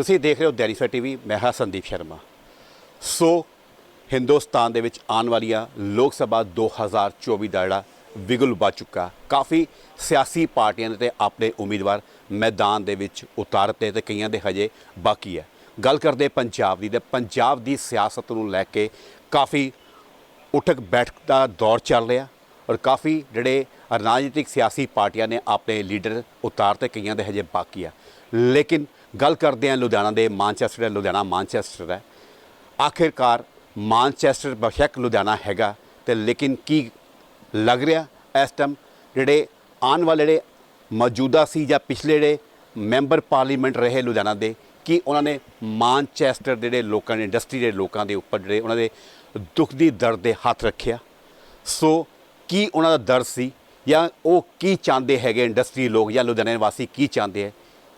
ਤੁਸੀਂ ਦੇਖ ਰਹੇ ਹੋ ਦੈਨਿਕ ਟੀਵੀ, ਮੈਂ ਹਾਂ ਸੰਦੀਪ ਸ਼ਰਮਾ। ਸੋ, ਹਿੰਦੁਸਤਾਨ ਦੇ ਵਿੱਚ ਆਉਣ ਵਾਲੀਆਂ ਲੋਕ ਸਭਾ 2024 ਦਾ ਜਿਹੜਾ ਵਿਗਲ ਵੱਜ ਚੁੱਕਾ। ਕਾਫੀ ਸਿਆਸੀ ਪਾਰਟੀਆਂ ਨੇ ਤੇ ਆਪਣੇ ਉਮੀਦਵਾਰ ਮੈਦਾਨ ਦੇ ਵਿੱਚ ਉਤਾਰਤੇ ਤੇ ਕਈਆਂ ਦੇ ਹਜੇ ਬਾਕੀ ਹੈ। ਗੱਲ ਕਰਦੇ ਪੰਜਾਬ ਦੀ ਤੇ ਪੰਜਾਬ ਦੀ ਸਿਆਸਤ ਨੂੰ ਲੈ ਕੇ ਕਾਫੀ ਉਠਕ ਬੈਠਕ ਦਾ ਦੌਰ ਚੱਲ ਰਿਹਾ ਔਰ ਕਾਫੀ ਜਿਹੜੇ ਰਾਜਨੀਤਿਕ ਸਿਆਸੀ ਪਾਰਟੀਆਂ ਨੇ ਆਪਣੇ ਲੀਡਰ ਉਤਾਰ ਤੇ ਕਈਆਂ ਦੇ ਹਜੇ ਬਾਕੀ ਆ ਲੇਕਿਨ ਗੱਲ ਕਰਦੇ ਹਾਂ ਲੁਧਿਆਣਾ ਦੇ ਮਾਨਚੈਸਟਰ ਹੈ, ਲੁਧਿਆਣਾ ਮਾਨਚੈਸਟਰ ਹੈ। ਆਖਿਰਕਾਰ ਮਾਨਚੈਸਟਰ ਬਸ਼ੱਕ ਲੁਧਿਆਣਾ ਹੈਗਾ ਤੇ ਲੇਕਿਨ ਕੀ ਲੱਗ ਰਿਹਾ ਇਸ ਟਾਈਮ ਜਿਹੜੇ ਆਉਣ ਵਾਲੇ ਜਿਹੜੇ ਮੌਜੂਦਾ ਸੀ ਜਾਂ ਪਿਛਲੇ ਜਿਹੜੇ ਮੈਂਬਰ ਪਾਰਲੀਮੈਂਟ ਰਹੇ ਲੁਧਿਆਣਾ ਦੇ, ਕੀ ਉਹਨਾਂ ਨੇ ਮਾਨਚੈਸਟਰ ਦੇ ਜਿਹੜੇ ਲੋਕਾਂ ਨੇ ਇੰਡਸਟਰੀ ਦੇ ਲੋਕਾਂ ਦੇ ਉੱਪਰ ਜਿਹੜੇ ਉਹਨਾਂ ਦੇ ਦੁੱਖ ਦੀ ਦਰਦ ਦੇ ਹੱਥ ਰੱਖਿਆ। ਸੋ ਕੀ ਉਹਨਾਂ ਦਾ ਦਰਦ ਸੀ ਜਾਂ ਉਹ ਕੀ ਚਾਹੁੰਦੇ ਹੈਗੇ ਇੰਡਸਟਰੀ ਲੋਕ ਜਾਂ ਲੁਧਿਆਣੇ ਵਾਸੀ ਕੀ ਚਾਹੁੰਦੇ ਹੈ?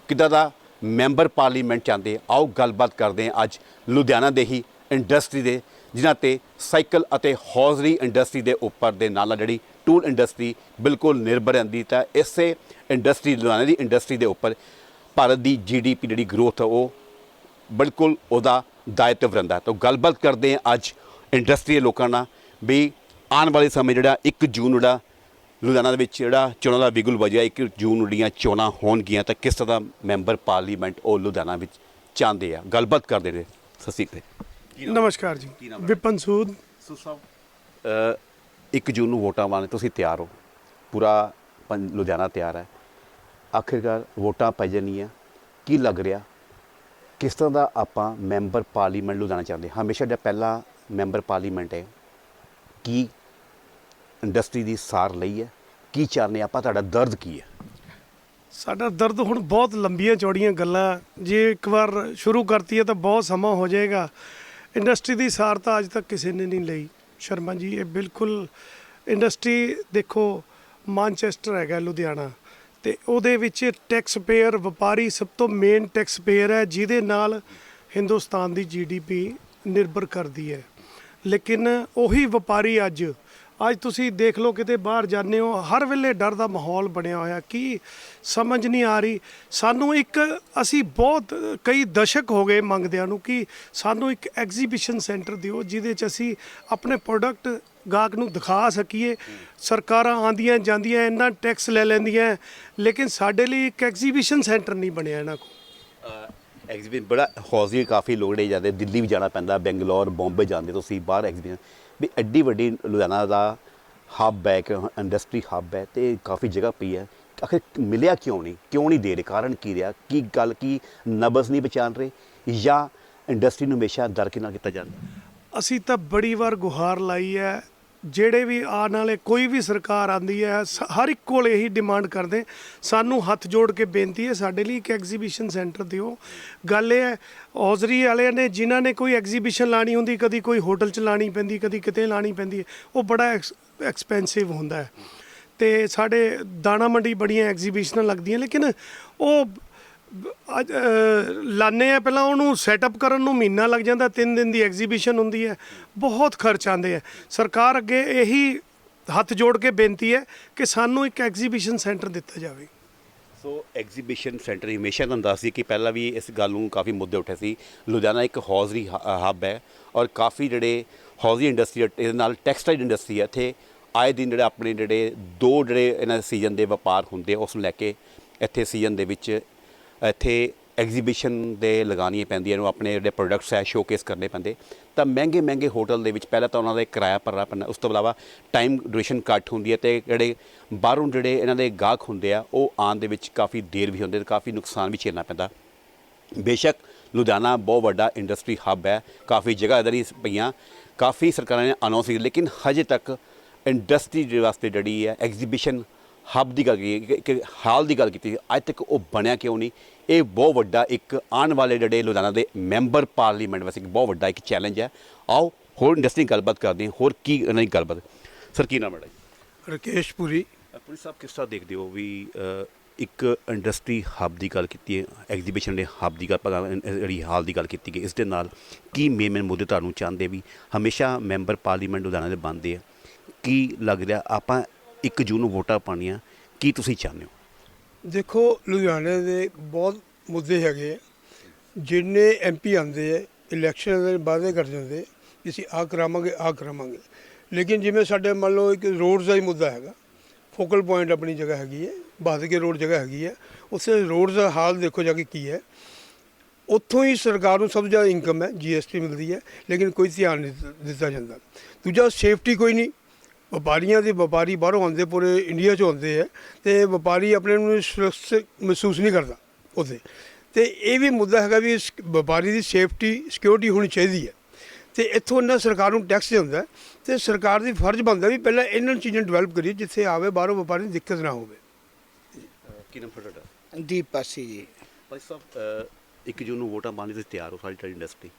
ਕਿੱਦਾਂ ਦਾ ਮੈਂਬਰ ਪਾਰਲੀਮੈਂਟ ਚਾਹੁੰਦੇ ਆਓ ਗੱਲਬਾਤ ਕਰਦੇ ਹਾਂ ਅੱਜ ਲੁਧਿਆਣਾ ਦੇ ਹੀ ਇੰਡਸਟਰੀ ਦੇ, ਜਿਨ੍ਹਾਂ ਤੇ ਸਾਈਕਲ ਅਤੇ ਹੌਜ਼ਰੀ ਇੰਡਸਟਰੀ ਦੇ ਉੱਪਰ ਦੇ ਨਾਲ ਨਾਲ ਜਿਹੜੀ ਟੂਲ ਇੰਡਸਟਰੀ ਬਿਲਕੁਲ ਨਿਰਭਰ ਰਹਿੰਦੀ ਤਾਂ ਇਸੇ ਇੰਡਸਟਰੀ, ਲੁਧਿਆਣਾ ਦੀ ਇੰਡਸਟਰੀ ਦੇ ਉੱਪਰ ਭਾਰਤ ਦੀ ਜੀਡੀਪੀ ਜਿਹੜੀ ਗਰੋਥ ਹੈ ਉਹ ਬਿਲਕੁਲ ਉਹਦਾ ਦਾਇਤਵ ਰਹਿੰਦਾ। ਤਾਂ ਗੱਲਬਾਤ ਕਰਦੇ ਹਾਂ ਅੱਜ ਇੰਡਸਟਰੀ ਦੇ ਲੋਕਾਂ ਨਾਲ ਵੀ ਆਉਣ ਵਾਲੇ ਸਮੇਂ ਜਿਹੜਾ 1 ਜੂਨ ਜਿਹੜਾ ਲੁਧਿਆਣਾ ਦੇ ਵਿੱਚ ਜਿਹੜਾ ਚੋਣਾਂ ਦਾ ਵਿਗੁਲ ਵਜਿਆ 1 ਜੂਨ ਨੂੰ ਜਿਹੜੀਆਂ ਚੋਣਾਂ ਹੋਣਗੀਆਂ ਤਾਂ ਕਿਸ ਤਰ੍ਹਾਂ ਦਾ ਮੈਂਬਰ ਪਾਰਲੀਮੈਂਟ ਉਹ ਲੁਧਿਆਣਾ ਵਿੱਚ ਚਾਹੁੰਦੇ ਆ? ਗੱਲਬਾਤ ਕਰਦੇ ਨੇ ਸਸੀ ਤੇ। ਨਮਸਕਾਰ ਜੀ। ਕੀ ਨਾਮ ਹੈ? ਵਿਪਨ ਸੂਦ। ਸੋ ਸਾਹਿਬ। 1 ਜੂਨ ਨੂੰ ਵੋਟਾਂ ਵਾਲੇ ਤੁਸੀਂ ਤਿਆਰ ਹੋ। ਪੂਰਾ ਪੰ- ਲੁਧਿਆਣਾ ਤਿਆਰ ਹੈ। ਆਖਿਰਕਾਰ ਵੋਟਾਂ ਪੈ ਜਾਣੀਆਂ। ਕੀ ਲੱਗ ਰਿਹਾ? ਕਿਸ ਤਰ੍ਹਾਂ ਦਾ ਆਪਾਂ ਮੈਂਬਰ ਪਾਰਲੀਮੈਂਟ ਲੁਧਿਆਣਾ ਚਾਹੁੰਦੇ? ਹਮੇਸ਼ਾ ਦਾ ਪਹਿਲਾ ਮੈਂਬਰ ਪਾਰਲੀਮੈਂਟ ਹੈ ਕੀ ਇੰਡਸਟਰੀ ਦੀ ਸਾਰ ਲਈ ਹੈ। ਕੀ ਚਾਹੁੰਦੇ ਆਪਾਂ, ਤੁਹਾਡਾ ਦਰਦ ਕੀ ਹੈ? ਸਾਡਾ ਦਰਦ ਹੁਣ ਬਹੁਤ ਲੰਬੀਆਂ ਚੌੜੀਆਂ ਗੱਲਾਂ। ਜੇ ਇੱਕ ਵਾਰ ਸ਼ੁਰੂ ਕਰਤੀ ਹੈ ਤਾਂ ਬਹੁਤ ਸਮਾਂ ਹੋ ਜਾਏਗਾ। ਇੰਡਸਟਰੀ ਦੀ ਸਾਰ ਤਾਂ ਅੱਜ ਤੱਕ ਕਿਸੇ ਨੇ ਨਹੀਂ ਲਈ। ਸ਼ਰਮਾ ਜੀ, ਇਹ ਬਿਲਕੁਲ ਇੰਡਸਟਰੀ ਦੇਖੋ ਮਾਨਚੈਸਟਰ ਹੈਗਾ ਲੁਧਿਆਣਾ ਤੇ ਉਹਦੇ ਵਿੱਚ ਟੈਕਸ ਪੇਅਰ ਵਪਾਰੀ ਸਭ ਤੋਂ ਮੇਨ ਟੈਕਸ ਪੇਅਰ ਹੈ, ਜਿਹਦੇ ਨਾਲ ਹਿੰਦੁਸਤਾਨ ਦੀ ਜੀਡੀਪੀ ਨਿਰਭਰ ਕਰਦੀ ਹੈ। ਲੇਕਿਨ ਉਹੀ ਵਪਾਰੀ ਅੱਜ ਅੱਜ ਤੁਸੀਂ ਦੇਖ ਲਓ ਕਿਤੇ ਬਾਹਰ ਜਾਂਦੇ ਹੋ, ਹਰ ਵੇਲੇ ਡਰ ਦਾ ਮਾਹੌਲ ਬਣਿਆ ਹੋਇਆ, ਕੀ ਸਮਝ ਨਹੀਂ ਆ ਰਹੀ। ਸਾਨੂੰ ਇੱਕ ਅਸੀਂ ਬਹੁਤ ਕਈ ਦਸ਼ਕ ਹੋ ਗਏ ਮੰਗਦਿਆਂ ਨੂੰ ਕਿ ਸਾਨੂੰ ਇੱਕ ਐਗਜ਼ੀਬਿਸ਼ਨ ਸੈਂਟਰ ਦਿਓ, ਜਿਹਦੇ 'ਚ ਅਸੀਂ ਆਪਣੇ ਪ੍ਰੋਡਕਟ ਗਾਹਕ ਨੂੰ ਦਿਖਾ ਸਕੀਏ। ਸਰਕਾਰਾਂ ਆਂਦੀਆਂ ਜਾਂਦੀਆਂ, ਇੰਨਾ ਟੈਕਸ ਲੈ ਲੈਂਦੀਆਂ, ਲੇਕਿਨ ਸਾਡੇ ਲਈ ਇੱਕ ਐਗਜ਼ੀਬਿਸ਼ਨ ਸੈਂਟਰ ਨਹੀਂ ਬਣਿਆ ਇਹਨਾਂ ਕੋਲ। ਐਗਜ਼ੀਬਿਸ਼ਨ ਬੜਾ ਹੌਜ਼ਰੀ ਕਾਫੀ ਲੋਕ ਜਿਹੜੇ ਜਾਂਦੇ, ਦਿੱਲੀ ਵੀ ਜਾਣਾ ਪੈਂਦਾ, ਬੈਂਗਲੌਰ, ਬੰਬੇ ਜਾਂਦੇ ਤੁਸੀਂ, ਬਾਹਰ ਐਗਜ਼ੀਬਿਸ਼ਨ ਵੀ ਐਡੀ ਵੱਡੀ ਲੁਧਿਆਣਾ ਦਾ ਹੱਬ ਹੈ ਕਿ ਇੰਡਸਟਰੀ ਹੱਬ ਹੈ ਤੇ ਕਾਫੀ ਜਗ੍ਹਾ ਪਈ ਹੈ। ਆਖਿਰ ਮਿਲਿਆ ਕਿਉਂ ਨਹੀਂ? ਕਿਉਂ ਨਹੀਂ ਦੇ ਰਹੇ? ਕਾਰਨ ਕੀ ਰਿਹਾ? ਕੀ ਗੱਲ, ਕੀ ਨਬਜ਼ ਨਹੀਂ ਬਚਾਣ ਰਹੇ? ਜਾਂ ਇੰਡਸਟਰੀ ਨੂੰ ਹਮੇਸ਼ਾ ਦਰਕਿਨਾਰ ਕੀਤਾ ਜਾਂਦਾ? ਅਸੀਂ ਤਾਂ ਬੜੀ ਵਾਰ ਗੁਹਾਰ ਲਾਈ ਹੈ ਜਿਹੜੇ ਵੀ ਆਉਣ ਵਾਲੇ ਕੋਈ ਵੀ ਸਰਕਾਰ ਆਂਦੀ ਹੈ, ਸ- ਹਰ ਇੱਕ ਕੋਲ ਇਹੀ ਡਿਮਾਂਡ ਕਰਦੇ ਸਾਨੂੰ ਹੱਥ ਜੋੜ ਕੇ ਬੇਨਤੀ ਹੈ ਸਾਡੇ ਲਈ ਇੱਕ ਐਗਜ਼ੀਬਿਸ਼ਨ ਸੈਂਟਰ ਦਿਓ। ਗੱਲ ਇਹ ਹੈ, ਔਜ਼ਰੀ ਵਾਲਿਆਂ ਨੇ ਜਿਨ੍ਹਾਂ ਨੇ ਕੋਈ ਐਗਜ਼ੀਬਿਸ਼ਨ ਲਾਣੀ ਹੁੰਦੀ, ਕਦੀ ਕੋਈ ਹੋਟਲ 'ਚ ਲਾਣੀ ਪੈਂਦੀ, ਕਦੀ ਕਿਤੇ ਲਾਣੀ ਪੈਂਦੀ ਹੈ, ਉਹ ਬੜਾ ਐਕਸਪੈਂਸਿਵ ਹੁੰਦਾ ਹੈ। ਤੇ ਸਾਡੇ ਦਾਣਾ ਮੰਡੀ ਬੜੀਆਂ ਐਗਜ਼ੀਬਿਸ਼ਨਾਂ ਲੱਗਦੀਆਂ, ਲੇਕਿਨ ਉਹ ਅੱਜ ਲਾਣੇ ਆ ਪਹਿਲਾਂ ਉਹਨੂੰ ਸੈਟਅਪ ਕਰਨ ਨੂੰ ਮਹੀਨਾ ਲੱਗ ਜਾਂਦਾ ਤਿੰਨ ਦਿਨ ਦੀ ਐਗਜ਼ੀਬਿਸ਼ਨ ਹੁੰਦੀ ਹੈ। ਬਹੁਤ ਖਰਚ ਆਉਂਦੇ ਆ। ਸਰਕਾਰ ਅੱਗੇ ਇਹੀ ਹੱਥ ਜੋੜ ਕੇ ਬੇਨਤੀ ਹੈ ਕਿ ਸਾਨੂੰ ਇੱਕ ਐਗਜ਼ੀਬਿਸ਼ਨ ਸੈਂਟਰ ਦਿੱਤਾ ਜਾਵੇ। ਸੋ ਐਗਜ਼ੀਬਿਸ਼ਨ ਸੈਂਟਰ ਹਮੇਸ਼ਾ ਤੁਹਾਨੂੰ ਦੱਸਦੀ ਕਿ ਪਹਿਲਾਂ ਵੀ ਇਸ ਗੱਲ ਨੂੰ ਕਾਫੀ ਮੁੱਦੇ ਉੱਠੇ ਸੀ। ਲੁਧਿਆਣਾ ਇੱਕ ਹੌਜ਼ਰੀ ਹੱਬ ਹੈ ਔਰ ਕਾਫੀ ਜਿਹੜੇ ਹੌਜ਼ਰੀ ਇੰਡਸਟਰੀ ਇਹਦੇ ਨਾਲ ਟੈਕਸਟਾਈਲ ਇੰਡਸਟਰੀ ਹੈ। ਇੱਥੇ ਆਏ ਦਿਨ ਜਿਹੜੇ ਆਪਣੇ ਜਿਹੜੇ ਦੋ ਜਿਹੜੇ ਇਹਨਾਂ ਸੀਜ਼ਨ ਦੇ ਵਪਾਰ ਹੁੰਦੇ ਆ, ਉਸ ਨੂੰ ਲੈ ਕੇ ਇੱਥੇ ਸੀਜ਼ਨ ਦੇ ਵਿੱਚ ਇੱਥੇ ਐਗਜ਼ੀਬਿਸ਼ਨ ਦੇ ਲਗਾਉਣੀਆਂ ਪੈਂਦੀਆਂ ਨੂੰ ਆਪਣੇ ਜਿਹੜੇ ਪ੍ਰੋਡਕਟਸ ਹੈ ਸ਼ੋਕੇਸ ਕਰਨੇ ਪੈਂਦੇ। ਤਾਂ ਮਹਿੰਗੇ ਮਹਿੰਗੇ ਹੋਟਲ ਦੇ ਵਿੱਚ ਪਹਿਲਾਂ ਤਾਂ ਉਹਨਾਂ ਦਾ ਕਿਰਾਇਆ ਭਰਨਾ ਪੈਂਦਾ, ਉਸ ਤੋਂ ਇਲਾਵਾ ਟਾਈਮ ਡਿਊਰੇਸ਼ਨ ਘੱਟ ਹੁੰਦੀ ਹੈ ਤੇ ਜਿਹੜੇ ਬਾਹਰੋਂ ਜਿਹੜੇ ਇਹਨਾਂ ਦੇ ਗਾਹਕ ਹੁੰਦੇ ਆ, ਉਹ ਆਉਣ ਦੇ ਵਿੱਚ ਕਾਫੀ ਦੇਰ ਵੀ ਹੁੰਦੇ ਤੇ ਕਾਫੀ ਨੁਕਸਾਨ ਵੀ ਝੇਲਣਾ ਪੈਂਦਾ। ਬੇਸ਼ੱਕ ਲੁਧਿਆਣਾ ਬਹੁਤ ਵੱਡਾ ਇੰਡਸਟਰੀ ਹੱਬ ਹੈ, ਕਾਫੀ ਜਗ੍ਹਾ ਇਧਰ ਹੀ ਪਈਆਂ, ਕਾਫੀ ਸਰਕਾਰਾਂ ਨੇ ਅਨਾਉਂਸ ਕੀਤੀ, ਲੇਕਿਨ ਹਜੇ ਤੱਕ ਇੰਡਸਟਰੀ ਦੇ ਵਾਸਤੇ ਜਿਹੜੀ ਹੈ ਐਗਜ਼ੀਬਿਸ਼ਨ ਹੱਬ ਦੀ ਗੱਲ ਕੀਤੀ ਕਿ ਹਾਲ ਦੀ ਗੱਲ ਕੀਤੀ। ਅੱਜ ਤੱਕ ਉਹ ਬਣਿਆ ਕਿਉਂ ਨਹੀਂ? ਇਹ ਬਹੁਤ ਵੱਡਾ ਇੱਕ ਆਉਣ ਵਾਲੇ ਜਿਹੜੇ ਲੁਧਿਆਣਾ ਦੇ ਮੈਂਬਰ ਪਾਰਲੀਮੈਂਟ ਵਾਸਤੇ ਇੱਕ ਬਹੁਤ ਵੱਡਾ ਇੱਕ ਚੈਲੰਜ ਹੈ। ਆਓ ਹੋਰ ਇੰਡਸਟਰੀ ਗੱਲਬਾਤ ਕਰਦੇ ਹਾਂ ਹੋਰ ਕੀ ਇਹਨਾਂ ਦੀ ਗੱਲਬਾਤ ਸਰ ਕੀ ਨਾਮ ਹੈ ਜੀ? ਰਕੇਸ਼ ਪੁਰੀ। ਪੁਲਿਸ ਸਾਹਿਬ ਕਿਸ ਤਰ੍ਹਾਂ ਦੇਖਦੇ ਹੋ ਵੀ ਇੱਕ ਇੰਡਸਟਰੀ ਹੱਬ ਦੀ ਗੱਲ ਕੀਤੀ ਹੈ ਐਗਜ਼ੀਬਿਸ਼ਨ ਦੇ ਹੱਬ ਦੀ ਗੱਲ ਜਿਹੜੀ ਹਾਲ ਦੀ ਗੱਲ ਕੀਤੀ ਗਈ ਇਸ ਦੇ ਨਾਲ ਕੀ ਮੇਨ ਮੇਨ ਮੁੱਦੇ ਤੁਹਾਨੂੰ ਚਾਹੁੰਦੇ ਵੀ ਹਮੇਸ਼ਾ ਮੈਂਬਰ ਪਾਰਲੀਮੈਂਟ ਲੁਧਿਆਣਾ ਦੇ ਬਣਦੇ ਆ? ਕੀ ਲੱਗ ਰਿਹਾ? ਆਪਾਂ 1 ਜੂਨ ਨੂੰ ਵੋਟਾਂ ਪਾਣੀਆਂ ਕੀ ਤੁਸੀਂ ਚਾਹੁੰਦੇ ਹੋ? ਦੇਖੋ, ਲੁਧਿਆਣੇ ਦੇ ਬਹੁਤ ਮੁੱਦੇ ਹੈਗੇ ਆ। ਜਿੰਨੇ ਐਮਪੀ ਆਉਂਦੇ ਹੈ ਇਲੈਕਸ਼ਨ ਦੇ ਵਾਅਦੇ ਕਰ ਜਾਂਦੇ, ਅਸੀਂ ਆ ਕਰਾਵਾਂਗੇ ਆ ਕਰਾਵਾਂਗੇ। ਲੇਕਿਨ ਜਿਵੇਂ ਸਾਡੇ ਮੰਨ ਲਓ ਇੱਕ ਰੋਡਸ ਦਾ ਹੀ ਮੁੱਦਾ ਹੈਗਾ, ਫੋਕਲ ਪੁਆਇੰਟ ਆਪਣੀ ਜਗ੍ਹਾ ਹੈਗੀ ਹੈ ਬਾਦਕੇ ਰੋਡ ਜਗ੍ਹਾ ਹੈਗੀ ਹੈ, ਉੱਥੇ ਰੋਡਸ ਦਾ ਹਾਲ ਦੇਖੋ ਜਾ ਕੇ ਕੀ ਹੈ। ਉੱਥੋਂ ਹੀ ਸਰਕਾਰ ਨੂੰ ਸਭ ਤੋਂ ਜ਼ਿਆਦਾ ਇਨਕਮ ਹੈ ਜੀਐਸਟੀ ਮਿਲਦੀ ਹੈ, ਲੇਕਿਨ ਕੋਈ ਧਿਆਨ ਨਹੀਂ ਦਿੱਤਾ ਜਾਂਦਾ। ਦੂਜਾ ਸੇਫਟੀ ਕੋਈ ਨਹੀਂ ਵਪਾਰੀਆਂ ਦੇ ਵਪਾਰੀ ਬਾਹਰੋਂ ਆਉਂਦੇ ਪੂਰੇ ਇੰਡੀਆ 'ਚੋਂ ਆਉਂਦੇ ਹੈ ਤੇ ਵਪਾਰੀ ਆਪਣੇ ਨੂੰ ਸੁਰੱਖਿਅਤ ਮਹਿਸੂਸ ਨਹੀਂ ਕਰਦਾ ਉੱਥੇ। ਤੇ ਇਹ ਵੀ ਮੁੱਦਾ ਹੈਗਾ ਵੀ ਇਸ ਵਪਾਰੀ ਦੀ ਸੇਫਟੀ ਸਿਕਿਉਰਿਟੀ ਹੋਣੀ ਚਾਹੀਦੀ ਹੈ। ਤੇ ਇੱਥੋਂ ਇਹਨਾਂ ਸਰਕਾਰ ਨੂੰ ਟੈਕਸ ਦਿੰਦਾ ਹੈ ਤੇ ਸਰਕਾਰ ਦੀ ਫਰਜ਼ ਬਣਦਾ ਵੀ ਪਹਿਲਾਂ ਇਹਨਾਂ ਚੀਜ਼ਾਂ ਡਿਵੈਲਪ ਕਰੀਏ ਜਿੱਥੇ ਆਵੇ ਬਾਹਰੋਂ ਵਪਾਰੀ ਨੂੰ ਦਿੱਕਤ ਨਾ ਹੋਵੇ। ਕੀ ਨਾਮ ਤੁਹਾਡਾ? ਦੀਪ ਪਾਸੀ ਜੀ। ਭਾਈ ਸਾਹਿਬ ਇੱਕ ਜੂਨ ਨੂੰ ਵੋਟਾਂ ਪਾਉਣ ਲਈ ਤਿਆਰ ਹੋ ਸਾਰੀ ਇੰਡਸਟਰੀ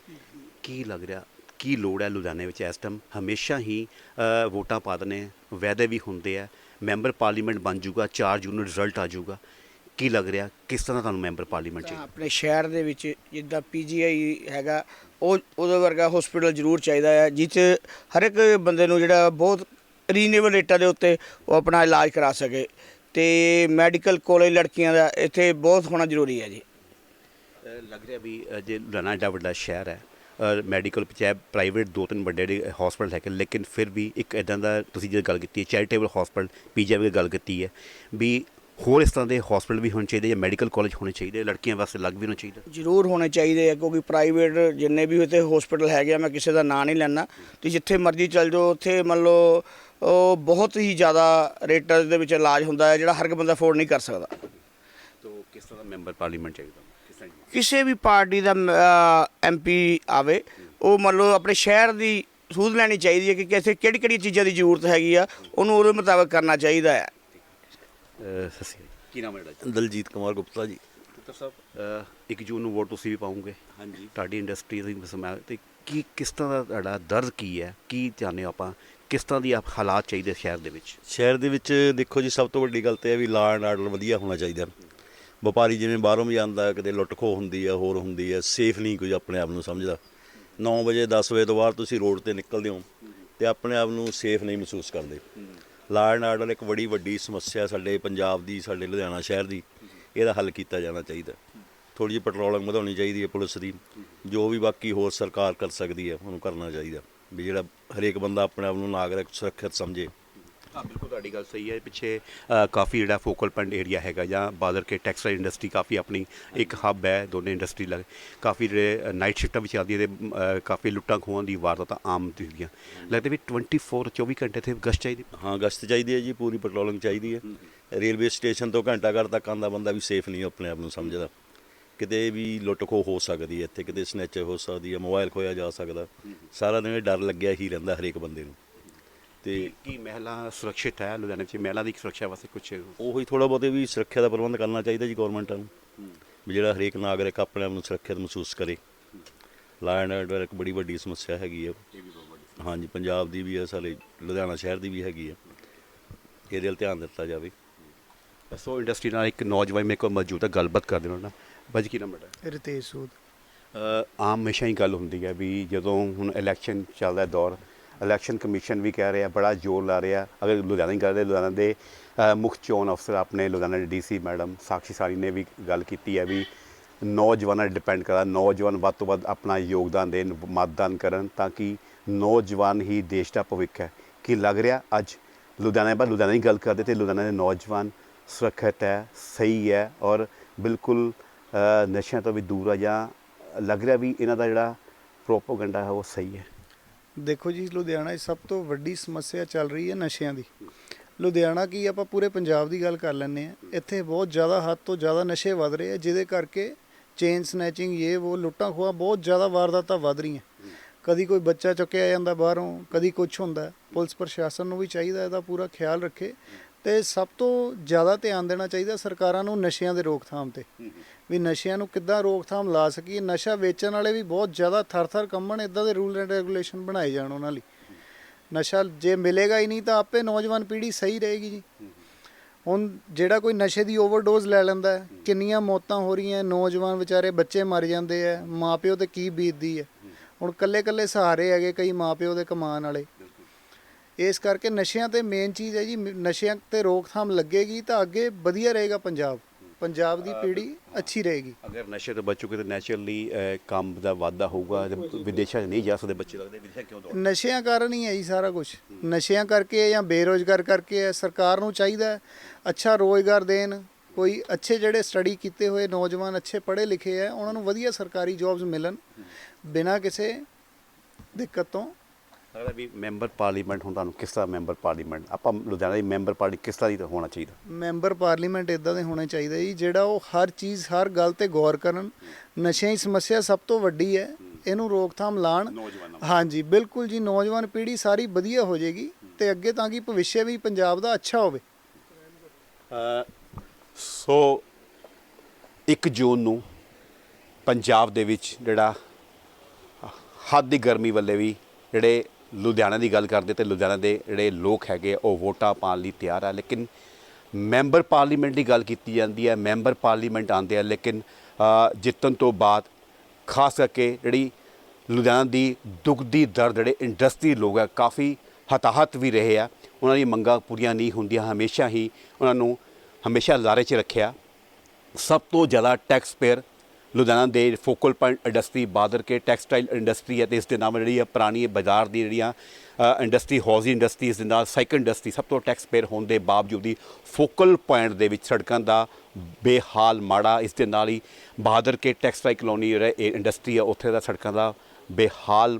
ਕੀ ਲੱਗ ਰਿਹਾ? ਕੀ ਲੋੜ ਹੈ ਲੁਧਿਆਣੇ ਵਿੱਚ? ਇਸ ਟਾਈਮ ਹਮੇਸ਼ਾ ਹੀ ਵੋਟਾਂ ਪਾ ਦਨੇ ਵਾਅਦੇ ਵੀ ਹੁੰਦੇ ਆ। ਮੈਂਬਰ ਪਾਰਲੀਮੈਂਟ ਬਣ ਜਾਊਗਾ 4 ਜੂਨ ਨੂੰ ਰਿਜ਼ਲਟ ਆ ਜਾਊਗਾ। ਕੀ ਲੱਗ ਰਿਹਾ? ਕਿਸ ਤਰ੍ਹਾਂ ਤੁਹਾਨੂੰ ਮੈਂਬਰ ਪਾਰਲੀਮੈਂਟ ਚਾਹੀਦਾ? ਆਪਣੇ ਸ਼ਹਿਰ ਦੇ ਵਿੱਚ ਜਿੱਦਾਂ ਪੀਜੀਆਈ ਹੈਗਾ ਉਹ ਉਹਦੇ ਵਰਗਾ ਹਸਪੀਟਲ ਜ਼ਰੂਰ ਚਾਹੀਦਾ ਹੈ ਜਿੱਥੇ ਹਰ ਇੱਕ ਬੰਦੇ ਨੂੰ ਜਿਹੜਾ ਬਹੁਤ ਰੀਜਨੇਬਲ ਰੇਟਾਂ ਦੇ ਉੱਤੇ ਉਹ ਆਪਣਾ ਇਲਾਜ ਕਰਾ ਸਕੇ। ਤੇ ਮੈਡੀਕਲ ਕਾਲਜ ਲੜਕੀਆਂ ਦਾ ਇੱਥੇ ਬਹੁਤ ਹੋਣਾ ਜ਼ਰੂਰੀ ਹੈ ਜੀ। ਲੱਗ ਰਿਹਾ ਵੀ ਜੇ ਲੁਧਿਆਣਾ ਏਡਾ ਵੱਡਾ ਸ਼ਹਿਰ ਹੈ ਮੈਡੀਕਲ ਚਾਹੇ ਪ੍ਰਾਈਵੇਟ ਦੋ ਤਿੰਨ ਵੱਡੇ ਜਿਹੜੇ ਹਸਪੀਟਲ ਹੈਗੇ ਲੇਕਿਨ ਫਿਰ ਵੀ ਇੱਕ ਇਦਾਂ ਦਾ ਤੁਸੀਂ ਜੇ ਗੱਲ ਕੀਤੀ ਹੈ ਚੈਰੀਟੇਬਲ ਹਸਪੀਟਲ ਪੀਜੀਆਈ ਦੀ ਗੱਲ ਕੀਤੀ ਹੈ ਵੀ ਹੋਰ ਇਸ ਤਰ੍ਹਾਂ ਦੇ ਹਸਪੀਟਲ ਵੀ ਹੋਣੇ ਚਾਹੀਦੇ ਜਾਂ ਮੈਡੀਕਲ ਕਾਲਜ ਹੋਣੇ ਚਾਹੀਦੇ ਲੜਕੀਆਂ ਵਾਸਤੇ ਅਲੱਗ ਵੀ ਹੋਣਾ ਚਾਹੀਦਾ? ਜ਼ਰੂਰ ਹੋਣੇ ਚਾਹੀਦੇ ਆ ਕਿਉਂਕਿ ਪ੍ਰਾਈਵੇਟ ਜਿੰਨੇ ਵੀ ਉੱਥੇ ਹਸਪੀਟਲ ਹੈਗੇ ਆ ਮੈਂ ਕਿਸੇ ਦਾ ਨਾਂ ਨਹੀਂ ਲੈਣਾ ਤੁਸੀਂ ਜਿੱਥੇ ਮਰਜ਼ੀ ਚੱਲ ਜਾਓ ਉੱਥੇ ਮੰਨ ਲਓ ਉਹ ਬਹੁਤ ਹੀ ਜ਼ਿਆਦਾ ਰੇਟਾਂ ਦੇ ਵਿੱਚ ਇਲਾਜ ਹੁੰਦਾ ਹੈ ਜਿਹੜਾ ਹਰ ਇੱਕ ਬੰਦਾ ਅਫੋਰਡ ਨਹੀਂ ਕਰ ਸਕਦਾ। ਤੋ ਕਿਸ ਤਰ੍ਹਾਂ ਦਾ ਮੈਂਬਰ ਪਾਰਲੀਮੈਂਟ ਚਾਹੀਦਾ? ਕਿਸ? ਕਿਸੇ ਵੀ ਪਾਰਟੀ ਦਾ ਐਮਪੀ ਆਵੇ ਉਹ ਮੰਨ ਲਓ ਆਪਣੇ ਸ਼ਹਿਰ ਦੀ ਸੂਝ ਲੈਣੀ ਚਾਹੀਦੀ ਹੈ ਕਿ ਕਿੱਥੇ ਕਿਹੜੀ ਕਿਹੜੀ ਚੀਜ਼ਾਂ ਦੀ ਜ਼ਰੂਰਤ ਹੈਗੀ ਆ ਉਹਨੂੰ ਉਹਦੇ ਮੁਤਾਬਕ ਕਰਨਾ ਚਾਹੀਦਾ ਹੈ। ਅ, ਸਤਿ ਸ਼੍ਰੀ ਅਕਾਲ। ਕੀ ਨਾਮ ਹੈ ਤੁਹਾਡਾ ਦਲਜੀਤ ਕੁਮਾਰ ਗੁਪਤਾ ਜੀ। ਸਾਹਿਬ। 1 ਜੂਨ ਨੂੰ ਵੋਟ ਤੁਸੀਂ ਵੀ ਪਾਉਂਗੇ ਹਾਂਜੀ। ਤੁਹਾਡੀ ਇੰਡਸਟਰੀ ਦੀ ਸਮਾ ਤੇ ਕੀ ਕਿਸ ਤਰ੍ਹਾਂ ਦਾ ਤੁਹਾਡਾ ਦਰਦ ਕੀ ਹੈ? ਕੀ ਚਾਹੁੰਦੇ ਹੋ ਆਪਾਂ? ਕਿਸ ਤਰ੍ਹਾਂ ਦੀ ਆਪ ਹਾਲਾਤ ਚਾਹੀਦੇ ਸ਼ਹਿਰ ਦੇ ਵਿੱਚ? ਸ਼ਹਿਰ ਦੇ ਵਿੱਚ ਦੇਖੋ ਜੀ ਸਭ ਤੋਂ ਵੱਡੀ ਗੱਲ ਤੇ ਹੈ ਵੀ ਲਾਅ ਐਂਡ ਆਰਡਰ ਵਧੀਆ ਹੋਣਾ ਚਾਹੀਦਾ। ਵਪਾਰੀ ਜਿਵੇਂ ਬਾਹਰੋਂ ਵੀ ਆਉਂਦਾ, ਕਿਤੇ ਲੁੱਟ ਖੋਹ ਹੁੰਦੀ ਹੈ ਹੋਰ ਹੁੰਦੀ ਹੈ ਸੇਫ ਨਹੀਂ ਕੋਈ ਆਪਣੇ ਆਪ ਨੂੰ ਸਮਝਦਾ। 9 ਵਜੇ 10 ਵਜੇ ਤੋਂ ਬਾਅਦ ਤੁਸੀਂ ਰੋਡ ਤੇ ਨਿਕਲਦੇ ਹੋ ਤੇ ਆਪਣੇ ਆਪ ਨੂੰ ਸੇਫ ਨਹੀਂ ਮਹਿਸੂਸ ਕਰਦੇ। ਲਾਅ ਐਂਡ ਆਰਡਰ ਇੱਕ ਬੜੀ ਵੱਡੀ ਸਮੱਸਿਆ ਸਾਡੇ ਪੰਜਾਬ ਦੀ, ਸਾਡੇ ਲੁਧਿਆਣਾ ਸ਼ਹਿਰ ਦੀ, ਇਹਦਾ ਹੱਲ ਕੀਤਾ ਜਾਣਾ ਚਾਹੀਦਾ। ਥੋੜੀ ਜਿਹੀ ਪੈਟਰੋਲਿੰਗ ਵਧਾਉਣੀ ਚਾਹੀਦੀ ਹੈ ਪੁਲਿਸ ਦੀ, ਜੋ ਵੀ ਬਾਕੀ ਹੋਰ ਸਰਕਾਰ ਕਰ ਸਕਦੀ ਹੈ, ਉਹਨੂੰ ਕਰਨਾ ਚਾਹੀਦਾ। ਵੀ ਜਿਹੜਾ ਹਰੇਕ ਬੰਦਾ ਆਪਣੇ ਆਪ ਨੂੰ ਨਾਗਰਿਕ ਸੁਰੱਖਿਅਤ ਸਮਝੇ। ਹਾਂ ਬਿਲਕੁਲ ਤੁਹਾਡੀ ਗੱਲ ਸਹੀ ਹੈ। ਪਿੱਛੇ ਅ, ਕਾਫੀ ਜਿਹੜਾ ਫੋਕਲ ਪੁਆਇੰਟ ਏਰੀਆ ਹੈਗਾ ਜਾਂ ਬਾਦਰ ਕੇ ਟੈਕਸਟਾਈਲ ਇੰਡਸਟਰੀ ਕਾਫੀ ਆਪਣੀ ਇੱਕ ਹੱਬ ਹੈ ਦੋਨੇ ਇੰਡਸਟਰੀ ਲੱਗ ਕਾਫੀ ਜਿਹੜੇ ਨਾਈਟ ਸ਼ਿਫਟਾਂ ਵੀ ਚੱਲਦੀਆਂ ਤੇ ਅ, ਕਾਫੀ ਲੁੱਟਾਂ ਖੋਹਾਂ ਦੀ ਵਾਰਦਾਤਾਂ ਆਮ ਦਿਖਦੀਆਂ ਲੱਗਦਾ ਵੀ 24 24 ਘੰਟੇ ਤੇ ਗਸ਼ਤ ਚਾਹੀਦੀ ਹਾਂ? ਗਸ਼ਤ ਚਾਹੀਦੀ ਹੈ ਜੀ ਪੂਰੀ ਪੈਟਰੋਲਿੰਗ ਚਾਹੀਦੀ ਹੈ। ਰੇਲਵੇ ਸਟੇਸ਼ਨ ਤੋਂ ਘੰਟਾ ਘਰ ਤੱਕ ਆਉਂਦਾ ਬੰਦਾ ਵੀ ਸੇਫ ਨਹੀਂ ਆਪਣੇ ਆਪ ਨੂੰ ਸਮਝਦਾ। ਕਿਤੇ ਵੀ ਲੁੱਟ ਖੋਹ ਹੋ ਸਕਦੀ ਹੈ ਇੱਥੇ ਕਿਤੇ ਸਨੈਚ ਹੋ ਸਕਦੀ ਹੈ ਮੋਬਾਈਲ ਖੋਇਆ ਜਾ ਸਕਦਾ। ਸਾਰਾ ਦਿਨ ਇਹ ਡਰ ਲੱਗਿਆ ਹੀ ਰਹਿੰਦਾ ਹਰੇਕ ਬੰਦੇ ਨੂੰ। ਤੇ ਕੀ ਮਹਿਲਾ ਸੁਰੱਖਿਅਤ ਹੈ ਲੁਧਿਆਣੇ ਵਿੱਚ? ਮਹਿਲਾ ਦੀ ਸੁਰੱਖਿਆ ਵਾਸਤੇ ਕੁਝ ਉਹੀ ਥੋੜਾ ਬਹੁਤੇ ਵੀ ਸੁਰੱਖਿਆ ਦਾ ਪ੍ਰਬੰਧ ਕਰਨਾ ਚਾਹੀਦਾ ਜੀ ਗਵਰਨਮੈਂਟਾਂ ਨੂੰ। ਵੀ ਜਿਹੜਾ ਹਰੇਕ ਨਾਗਰਿਕ ਆਪਣੇ ਆਪ ਨੂੰ ਸੁਰੱਖਿਅਤ ਮਹਿਸੂਸ ਕਰੇ। ਐਂਡ ਆਰਡਰ ਇੱਕ ਬੜੀ ਵੱਡੀ ਸਮੱਸਿਆ ਹੈਗੀ ਹੈ ਹਾਂਜੀ ਪੰਜਾਬ ਦੀ ਵੀ ਹੈ ਸਾਡੇ ਲੁਧਿਆਣਾ ਸ਼ਹਿਰ ਦੀ ਵੀ ਹੈਗੀ ਹੈ ਇਹਦੇ ਵੱਲ ਧਿਆਨ ਦਿੱਤਾ ਜਾਵੇ। ਸੋ ਇੰਡਸਟਰੀ ਨਾਲ ਇੱਕ ਨੌਜਵਾਨ ਮੇਰੇ ਕੋਲ ਮੌਜੂਦ ਹੈ ਗੱਲਬਾਤ ਕਰਦੇ ਉਹਨਾਂ ਨਾਲ। ਬਾਜੀ ਕੀ ਨਾਮ ਹੈ ਰਿਤੇਸ਼ ਸੂਦ। ਆਮ ਹਮੇਸ਼ਾ ਹੀ ਗੱਲ ਹੁੰਦੀ ਹੈ ਵੀ ਜਦੋਂ ਹੁਣ ਇਲੈਕਸ਼ਨ ਚੱਲਦਾ ਦੌਰ ਇਲੈਕਸ਼ਨ ਕਮਿਸ਼ਨ ਵੀ ਕਹਿ ਰਿਹਾ, ਬੜਾ ਜ਼ੋਰ ਲਾ ਰਿਹਾ। ਅਗਰ ਲੁਧਿਆਣਾ ਹੀ ਕਰਦੇ ਲੁਧਿਆਣਾ ਦੇ ਮੁੱਖ ਚੋਣ ਅਫਸਰ ਆਪਣੇ ਲੁਧਿਆਣਾ ਦੇ ਡੀਸੀ ਮੈਡਮ ਸਾਕਸ਼ੀ ਸਾਰੀ ਨੇ ਵੀ ਗੱਲ ਕੀਤੀ ਹੈ ਵੀ ਨੌਜਵਾਨਾਂ ਤੇ ਡਿਪੈਂਡ ਕਰਦਾ, ਨੌਜਵਾਨ ਵੱਧ ਤੋਂ ਵੱਧ ਆਪਣਾ ਯੋਗਦਾਨ ਦੇਣ, ਮਤਦਾਨ ਕਰਨ ਤਾਂ ਕਿ ਨੌਜਵਾਨ ਹੀ ਦੇਸ਼ ਦਾ ਭਵਿੱਖ ਹੈ। ਕੀ ਲੱਗ ਰਿਹਾ ਅੱਜ ਲੁਧਿਆਣਾ ਬਾਅਦ ਲੁਧਿਆਣਾ ਦੀ ਗੱਲ ਕਰਦੇ ਤੇ ਲੁਧਿਆਣਾ ਦੇ ਨੌਜਵਾਨ ਸੁਰੱਖਿਅਤ ਹੈ, ਸਹੀ ਹੈ ਔਰ ਬਿਲਕੁਲ ਨਸ਼ਿਆਂ ਤੋਂ ਵੀ ਦੂਰ ਆ ਜਾਂ ਲੱਗ ਰਿਹਾ ਵੀ ਇਹਨਾਂ ਦਾ ਜਿਹੜਾ ਪ੍ਰੋਪੋਗੈਂਡਾ ਹੈ ਉਹ ਸਹੀ ਹੈ? ਦੇਖੋ ਜੀ, ਲੁਧਿਆਣਾ 'ਚ ਸਭ ਤੋਂ ਵੱਡੀ ਸਮੱਸਿਆ ਚੱਲ ਰਹੀ ਹੈ ਨਸ਼ਿਆਂ ਦੀ। ਲੁਧਿਆਣਾ ਕੀ ਆਪਾਂ ਪੂਰੇ ਪੰਜਾਬ ਦੀ ਗੱਲ ਕਰ ਲੈਂਦੇ ਆ ਇੱਥੇ ਬਹੁਤ ਜ਼ਿਆਦਾ ਹੱਦ ਤੋਂ ਜ਼ਿਆਦਾ ਨਸ਼ੇ ਵੱਧ ਰਹੇ ਆ, ਜਿਹਦੇ ਕਰਕੇ ਚੇਨ ਸਨੈਚਿੰਗ ਇਹ ਉਹ ਲੁੱਟਾਂ ਖੋਹਾਂ ਬਹੁਤ ਜ਼ਿਆਦਾ ਵਾਰਦਾਤਾਂ ਵੱਧ ਰਹੀਆਂ। ਕਦੀ ਕੋਈ ਬੱਚਾ ਚੁੱਕਿਆ ਜਾਂਦਾ ਬਾਹਰੋਂ, ਕਦੀ ਕੁਝ ਹੁੰਦਾ। ਪੁਲਿਸ ਪ੍ਰਸ਼ਾਸਨ ਨੂੰ ਵੀ ਚਾਹੀਦਾ ਇਹਦਾ ਪੂਰਾ ਖਿਆਲ ਰੱਖੇ ਤੇ ਸਭ ਤੋਂ ਜ਼ਿਆਦਾ ਧਿਆਨ ਦੇਣਾ ਚਾਹੀਦਾ ਸਰਕਾਰਾਂ ਨੂੰ ਨਸ਼ਿਆਂ ਦੇ ਰੋਕਥਾਮ ਤੇ। ਵੀ ਨਸ਼ਿਆਂ ਨੂੰ ਕਿੱਦਾਂ ਰੋਕਥਾਮ ਲਾ ਸਕੀਏ, ਨਸ਼ਾ ਵੇਚਣ ਵਾਲੇ ਵੀ ਬਹੁਤ ਜ਼ਿਆਦਾ ਥਰ-ਥਰ ਕੰਮਣ ਇਦਾਂ ਦੇ ਰੂਲ ਐਂਡ ਰੈਗੂਲੇਸ਼ਨ ਬਣਾਏ ਜਾਣ ਉਹਨਾਂ ਲਈ। ਨਸ਼ਾ ਜੇ ਮਿਲੇਗਾ ਹੀ ਨਹੀਂ ਤਾਂ ਆਪੇ ਨੌਜਵਾਨ ਪੀੜ੍ਹੀ ਸਹੀ ਰਹੇਗੀ ਜੀ। ਹੁਣ ਜਿਹੜਾ ਕੋਈ ਨਸ਼ੇ ਦੀ ਓਵਰਡੋਜ਼ ਲੈ ਲੈਂਦਾ ਕਿੰਨੀਆਂ ਮੌਤਾਂ ਹੋ ਰਹੀਆਂ, ਨੌਜਵਾਨ ਵਿਚਾਰੇ ਬੱਚੇ ਮਰ ਜਾਂਦੇ ਆ, ਮਾਪਿਓ ਤੇ ਕੀ ਬੀਤਦੀ ਹੈ। ਹੁਣ ਕੱਲੇ-ਕੱਲੇ ਸਹਾਰੇ ਹੈਗੇ ਕਈ ਮਾਪਿਓ ਦੇ ਕਮਾਨ ਵਾਲੇ। ਇਸ ਕਰਕੇ ਨਸ਼ਿਆਂ ਤੇ ਮੇਨ ਚੀਜ਼ ਹੈ ਜੀ, ਨਸ਼ਿਆਂ ਤੇ ਰੋਕਥਾਮ ਲੱਗੇਗੀ ਤਾਂ ਅੱਗੇ ਵਧੀਆ ਰਹੇਗਾ ਪੰਜਾਬ। ਪੰਜਾਬ ਦੀ ਪੀੜ੍ਹੀ ਅੱਛੀ ਰਹੇਗੀ। ਅਗਰ ਨਸ਼ੇ ਤੋਂ ਬਚੋਗੇ ਤਾਂ ਨੈਚੁਰਲੀ ਕੰਮ ਦਾ ਵਾਧਾ ਹੋਊਗਾ ਤੇ ਵਿਦੇਸ਼ਾਂ 'ਚ ਨਹੀਂ ਜਾ ਸਕਦੇ ਬੱਚੇ ਲੱਗਦੇ। ਵਿਦੇਸ਼ਾਂ ਕਿਉਂ ਦੌੜ ਨਸ਼ਿਆਂ ਕਾਰਨ ਹੀ ਹੈ ਜੀ ਸਾਰਾ ਕੁਝ ਨਸ਼ਿਆਂ ਕਰਕੇ ਹੈ ਜਾਂ ਬੇਰੋਜ਼ਗਾਰ ਕਰਕੇ ਹੈ ਸਰਕਾਰ ਨੂੰ ਚਾਹੀਦਾ ਹੈ ਅੱਛਾ ਰੋਜ਼ਗਾਰ ਦੇਣ। ਕੋਈ ਅੱਛੇ ਜਿਹੜੇ ਸਟੱਡੀ ਕੀਤੇ ਹੋਏ ਨੌਜਵਾਨ ਅੱਛੇ ਪੜ੍ਹੇ ਲਿਖੇ ਹੈ ਉਹਨਾਂ ਨੂੰ ਵਧੀਆ ਸਰਕਾਰੀ ਜੌਬਸ ਮਿਲਣ ਬਿਨਾਂ ਕਿਸੇ ਦਿੱਕਤ ਤੋਂ ਲੱਗਦਾ ਵੀ ਮੈਂਬਰ ਪਾਰਲੀਮੈਂਟ ਹੁਣ ਤੁਹਾਨੂੰ ਕਿਸ ਤਰ੍ਹਾਂ ਮੈਂਬਰ ਪਾਰਲੀਮੈਂਟ ਆਪਾਂ ਲੁਧਿਆਣਾ ਦੀ ਮੈਂਬਰ ਪਾਰਟੀ ਕਿਸ ਤਰ੍ਹਾਂ ਦੀ ਹੋਣਾ ਚਾਹੀਦਾ? ਮੈਂਬਰ ਪਾਰਲੀਮੈਂਟ ਇਦਾਂ ਦੇ ਹੋਣੇ ਚਾਹੀਦੇ ਜੀ ਜਿਹੜਾ ਉਹ ਹਰ ਚੀਜ਼ ਹਰ ਗੱਲ ਤੇ ਗੌਰ ਕਰਨ। ਨਸ਼ਿਆਂ ਦੀ ਸਮੱਸਿਆ ਸਭ ਤੋਂ ਵੱਡੀ ਹੈ ਇਹਨੂੰ ਰੋਕਥਾਮ ਲਾਣ। ਹਾਂਜੀ ਬਿਲਕੁਲ ਜੀ ਨੌਜਵਾਨ ਪੀੜ੍ਹੀ ਸਾਰੀ ਵਧੀਆ ਹੋ ਜਾਏਗੀ ਤੇ ਅੱਗੇ ਤਾਂ ਕਿ ਭਵਿੱਖ ਵੀ ਪੰਜਾਬ ਦਾ ਅੱਛਾ ਹੋਵੇ। ਸੋ 1 ਜੂਨ ਨੂੰ ਪੰਜਾਬ ਦੇ ਵਿੱਚ ਜਿਹੜਾ ਹੱਦ ਦੀ ਗਰਮੀ ਵੱਲੇ ਵੀ ਜਿਹੜੇ ਲੁਧਿਆਣਾ ਦੀ ਗੱਲ ਕਰਦੇ ਤੇ ਲੁਧਿਆਣਾ ਦੇ ਜਿਹੜੇ ਲੋਕ ਹੈਗੇ ਆ, ਉਹ ਵੋਟਾਂ ਪਾਉਣ ਲਈ ਤਿਆਰ ਆ ਲੇਕਿਨ ਮੈਂਬਰ ਪਾਰਲੀਮੈਂਟ ਦੀ ਗੱਲ ਕੀਤੀ ਜਾਂਦੀ ਹੈ ਮੈਂਬਰ ਪਾਰਲੀਮੈਂਟ ਆਉਂਦੇ ਆ ਲੇਕਿਨ ਜਿੱਤਣ ਤੋਂ ਬਾਅਦ ਖਾਸ ਕਰਕੇ ਜਿਹੜੀ ਲੁਧਿਆਣਾ ਦੀ ਦੁਖਦੀ ਦਰਦ ਜਿਹੜੇ ਇੰਡਸਟਰੀ ਲੋਕ ਆ ਕਾਫੀ ਹਤਾਹਤ ਵੀ ਰਹੇ ਆ। ਉਹਨਾਂ ਦੀ ਮੰਗਾਂ ਪੂਰੀਆਂ ਨਹੀਂ ਹੁੰਦੀਆਂ ਹਮੇਸ਼ਾ ਹੀ ਉਹਨਾਂ ਨੂੰ ਹਮੇਸ਼ਾ ਲਾਰੇ 'ਚ ਰੱਖਿਆ। ਸਭ ਤੋਂ ਜ਼ਿਆਦਾ ਟੈਕਸ ਪੇਅਰ ਲੁਧਿਆਣਾ ਦੇ focal point industry Bahadur Ke textile industry ਹੈ ਤੇ ਇਸ ਦੇ ਨਾਲ ਜਿਹੜੀ ਆ ਪੁਰਾਣੀ ਬਾਜ਼ਾਰ ਦੀ ਜਿਹੜੀਆਂ ਇੰਡਸਟਰੀ ਹੌਜ਼ੀ ਇੰਡਸਟਰੀ ਇਸ ਦੇ ਨਾਲ ਸਾਈਕਲ ਇੰਡਸਟਰੀ ਸਭ ਤੋਂ ਟੈਕਸ ਪੇਅਰ ਹੋਣ ਦੇ ਬਾਵਜੂਦ ਵੀ ਫੋਕਲ ਪੁਆਇੰਟ ਦੇ ਵਿੱਚ ਸੜਕਾਂ ਦਾ ਬੇਹਾਲ ਮਾੜਾ ਇਸ ਦੇ ਨਾਲ ਹੀ ਬਹਾਦਰ ਕੇ ਟੈਕਸਟਾਈਲ ਕਲੋਨੀ ਜਿਹੜਾ ਇਹ ਇੰਡਸਟਰੀ ਆ ਉੱਥੇ ਦਾ ਸੜਕਾਂ ਦਾ ਬੇਹਾਲ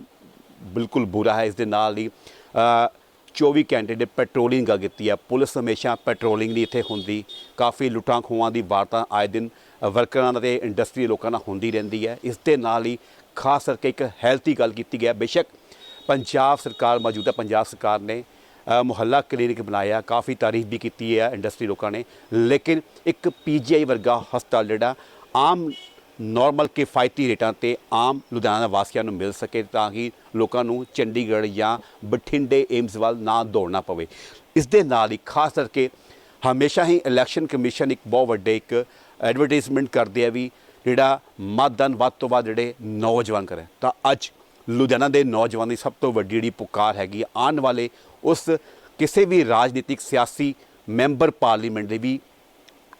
ਬਿਲਕੁਲ ਬੁਰਾ ਹੈ ਇਸ ਦੇ ਨਾਲ ਹੀ ਅ, 24 ਘੰਟੇ ਦੇ ਪੈਟਰੋਲਿੰਗ ਕੀਤੀ ਆ। ਪੁਲਿਸ ਹਮੇਸ਼ਾ ਪੈਟਰੋਲਿੰਗ ਨਹੀਂ ਇੱਥੇ ਹੁੰਦੀ ਕਾਫੀ ਲੁੱਟਾਂ ਖੋਹਾਂ ਦੀ ਵਾਰਤਾ ਆਏ ਦਿਨ ਵਰਕਰਾਂ ਅਤੇ ਇੰਡਸਟਰੀ ਲੋਕਾਂ ਨਾਲ ਹੁੰਦੀ ਰਹਿੰਦੀ ਹੈ। ਇਸ ਦੇ ਨਾਲ ਹੀ ਖਾਸ ਕਰਕੇ ਇੱਕ ਹੈਲਥ ਦੀ ਗੱਲ ਕੀਤੀ ਗਿਆ ਬੇਸ਼ੱਕ ਪੰਜਾਬ ਸਰਕਾਰ ਮੌਜੂਦਾ ਪੰਜਾਬ ਸਰਕਾਰ ਨੇ ਮੁਹੱਲਾ ਕਲੀਨਿਕ ਬਣਾਇਆ, ਕਾਫੀ ਤਾਰੀਫ ਵੀ ਕੀਤੀ ਹੈ ਇੰਡਸਟਰੀ ਲੋਕਾਂ ਨੇ। ਲੇਕਿਨ ਇੱਕ ਪੀਜੀਆਈ ਵਰਗਾ ਹਸਪਤਾਲ ਜਿਹੜਾ ਆਮ ਨਾਰਮਲ ਕਿਫਾਇਤੀ ਰੇਟਾਂ ਤੇ ਆਮ ਲੁਧਿਆਣਾ ਵਾਸੀਆਂ ਨੂੰ ਮਿਲ ਸਕੇ ਤਾਂ ਕਿ ਲੋਕਾਂ ਨੂੰ ਚੰਡੀਗੜ੍ਹ ਜਾਂ ਬਠਿੰਡੇ ਏਮਸ ਵੱਲ ਨਾ ਦੌੜਨਾ ਪਵੇ। ਇਸ ਦੇ ਨਾਲ ਹੀ ਖਾਸ ਕਰਕੇ ਹਮੇਸ਼ਾ ਹੀ ਇਲੈਕਸ਼ਨ ਕਮਿਸ਼ਨ ਇੱਕ ਬਹੁਤ ਵੱਡੇ ਇੱਕ ਐਡਵਰਟਾਈਜ਼ਮੈਂਟ ਕਰਦੇ ਆ ਵੀ ਜਿਹੜਾ ਮਤਦਾਨ ਵੱਧ ਤੋਂ ਵੱਧ ਜਿਹੜੇ ਨੌਜਵਾਨ ਕਰੇ। ਤਾਂ ਅੱਜ ਲੁਧਿਆਣਾ ਦੇ ਨੌਜਵਾਨ ਦੀ ਸਭ ਤੋਂ ਵੱਡੀ ਜਿਹੜੀ ਪੁਕਾਰ ਹੈਗੀ ਆਉਣ ਵਾਲੇ ਉਸ ਕਿਸੇ ਵੀ ਰਾਜਨੀਤਿਕ ਸਿਆਸੀ ਮੈਂਬਰ ਪਾਰਲੀਮੈਂਟ ਦੇ ਵੀ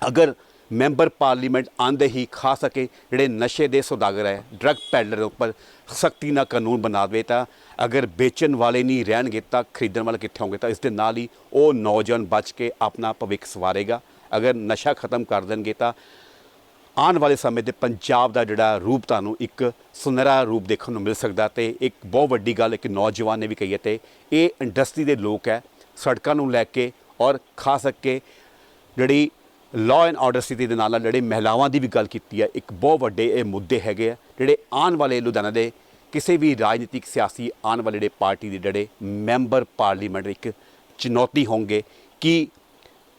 ਅਗਰ ਮੈਂਬਰ ਪਾਰਲੀਮੈਂਟ ਆਂਦੇ ਹੀ ਖਾ ਸਕੇ, ਜਿਹੜੇ ਨਸ਼ੇ ਦੇ ਸੌਦਾਗਰ ਹੈ ਡਰੱਗ ਪੈਡਲਰ ਦੇ ਉੱਪਰ ਸਖਤੀ ਨਾਲ ਕਾਨੂੰਨ ਬਣਾ ਦੇਵੇ ਤਾਂ ਅਗਰ ਵੇਚਣ ਵਾਲੇ ਨਹੀਂ ਰਹਿਣਗੇ ਤਾਂ ਖਰੀਦਣ ਵਾਲੇ ਕਿੱਥੇ ਹੋਣਗੇ? ਤਾਂ ਇਸ ਦੇ ਨਾਲ ਹੀ ਉਹ ਨੌਜਵਾਨ ਬਚ ਕੇ ਆਪਣਾ ਭਵਿੱਖ ਸਵਾਰੇਗਾ। ਅਗਰ ਨਸ਼ਾ ਖਤਮ ਕਰ ਦੇਣਗੇ ਤਾਂ ਆਉਣ ਵਾਲੇ ਸਮੇਂ 'ਤੇ ਪੰਜਾਬ ਦਾ ਜਿਹੜਾ ਰੂਪ ਤੁਹਾਨੂੰ ਇੱਕ ਸੁਨਹਿਰਾ ਰੂਪ ਦੇਖਣ ਨੂੰ ਮਿਲ ਸਕਦਾ ਤੇ ਇੱਕ ਬਹੁਤ ਵੱਡੀ ਗੱਲ ਇੱਕ ਨੌਜਵਾਨ ਨੇ ਵੀ ਕਹੀ ਹੈ ਤੇ ਇਹ ਇੰਡਸਟਰੀ ਦੇ ਲੋਕ ਹੈ, ਸੜਕਾਂ ਨੂੰ ਲੈ ਕੇ ਔਰ ਖਾਸ ਕਰਕੇ ਜਿਹੜੀ ਲਾਅ ਐਂਡ ਆਰਡਰ ਸਥਿਤੀ ਦੇ ਨਾਲ ਨਾਲ ਜਿਹੜੇ ਮਹਿਲਾਵਾਂ ਦੀ ਵੀ ਗੱਲ ਕੀਤੀ ਹੈ, ਇੱਕ ਬਹੁਤ ਵੱਡੇ ਇਹ ਮੁੱਦੇ ਹੈਗੇ ਆ, ਜਿਹੜੇ ਆਉਣ ਵਾਲੇ ਲੁਧਿਆਣਾ ਦੇ ਕਿਸੇ ਵੀ ਰਾਜਨੀਤਿਕ ਸਿਆਸੀ ਆਉਣ ਵਾਲੇ ਜਿਹੜੇ ਪਾਰਟੀ ਦੇ ਜਿਹੜੇ ਮੈਂਬਰ ਪਾਰਲੀਮੈਂਟ ਇੱਕ ਚੁਣੌਤੀ ਹੋਣਗੇ, ਕਿ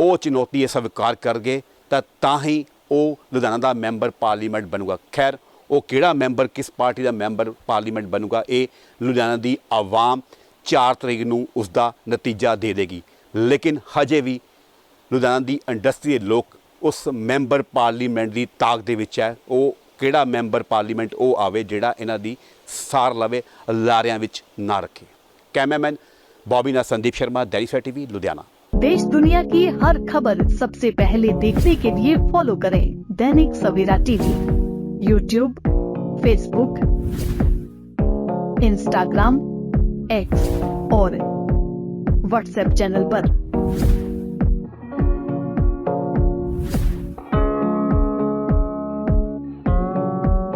ਉਹ ਚੁਣੌਤੀ ਇਹ ਸਵੀਕਾਰ ਕਰ ਗਏ ਤਾਂ ਤਾਂ ਹੀ ਉਹ ਲੁਧਿਆਣਾ ਦਾ ਮੈਂਬਰ ਪਾਰਲੀਮੈਂਟ ਬਣੂਗਾ। ਖੈਰ, ਉਹ ਕਿਹੜਾ ਮੈਂਬਰ, ਕਿਸ ਪਾਰਟੀ ਦਾ ਮੈਂਬਰ ਪਾਰਲੀਮੈਂਟ ਬਣੂਗਾ, ਇਹ ਲੁਧਿਆਣਾ ਦੀ ਆਵਾਮ 4 ਤਰੀਕ ਨੂੰ ਉਸ ਦਾ ਨਤੀਜਾ ਦੇ ਦੇਗੀ। ਲੇਕਿਨ ਹਜੇ ਵੀ ਲੁਧਿਆਣਾ ਦੀ ਇੰਡਸਟਰੀ ਦੇ ਲੋਕ ਉਸ ਮੈਂਬਰ ਪਾਰਲੀਮੈਂਟ ਦੀ ਤਾਕਤ ਦੇ ਵਿੱਚ ਹੈ। ਉਹ ਕਿਹੜਾ ਮੈਂਬਰ ਪਾਰਲੀਮੈਂਟ ਉਹ ਆਵੇ ਜਿਹੜਾ ਇਹਨਾਂ ਦੀ ਸਾਰ ਲਵੇ, ਲਾਰਿਆਂ ਵਿੱਚ ਨਾ ਰੱਖੇ। ਕੈਮਰਾਮੈਨ ਬੌਬੀ ਨਾਲ Sandeep Sharma Daily Star TV, Ludhiana. देश दुनिया की हर खबर सबसे पहले देखने के लिए फॉलो करें Dainik Savera TV YouTube Facebook Instagram X और व्हाट्सएप चैनल पर।